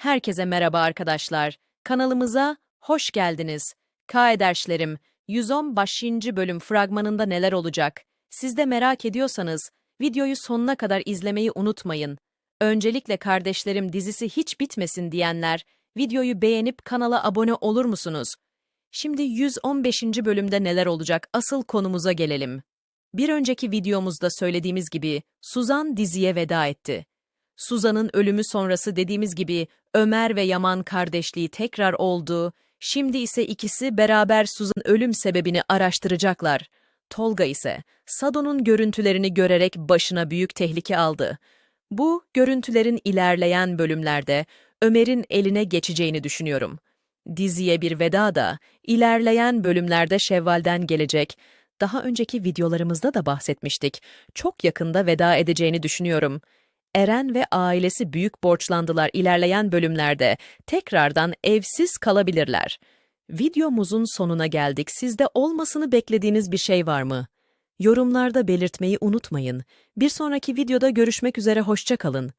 Herkese merhaba arkadaşlar. Kanalımıza hoş geldiniz. K-Ederşlerim, 110 başıncı bölüm fragmanında neler olacak? Siz de merak ediyorsanız videoyu sonuna kadar izlemeyi unutmayın. Öncelikle kardeşlerim dizisi hiç bitmesin diyenler, videoyu beğenip kanala abone olur musunuz? Şimdi 115. bölümde neler olacak asıl konumuza gelelim. Bir önceki videomuzda söylediğimiz gibi Suzan diziye veda etti. Suzan'ın ölümü sonrası dediğimiz gibi Ömer ve Yaman kardeşliği tekrar oldu. Şimdi ise ikisi beraber Suzan ölüm sebebini araştıracaklar. Tolga ise Sado'nun görüntülerini görerek başına büyük tehlike aldı. Bu görüntülerin ilerleyen bölümlerde Ömer'in eline geçeceğini düşünüyorum. Diziye bir veda da ilerleyen bölümlerde Şevval'den gelecek. Daha önceki videolarımızda da bahsetmiştik. Çok yakında veda edeceğini düşünüyorum. Eren ve ailesi büyük borçlandılar ilerleyen bölümlerde. Tekrardan evsiz kalabilirler. Videomuzun sonuna geldik. Sizde olmasını beklediğiniz bir şey var mı? Yorumlarda belirtmeyi unutmayın. Bir sonraki videoda görüşmek üzere hoşça kalın.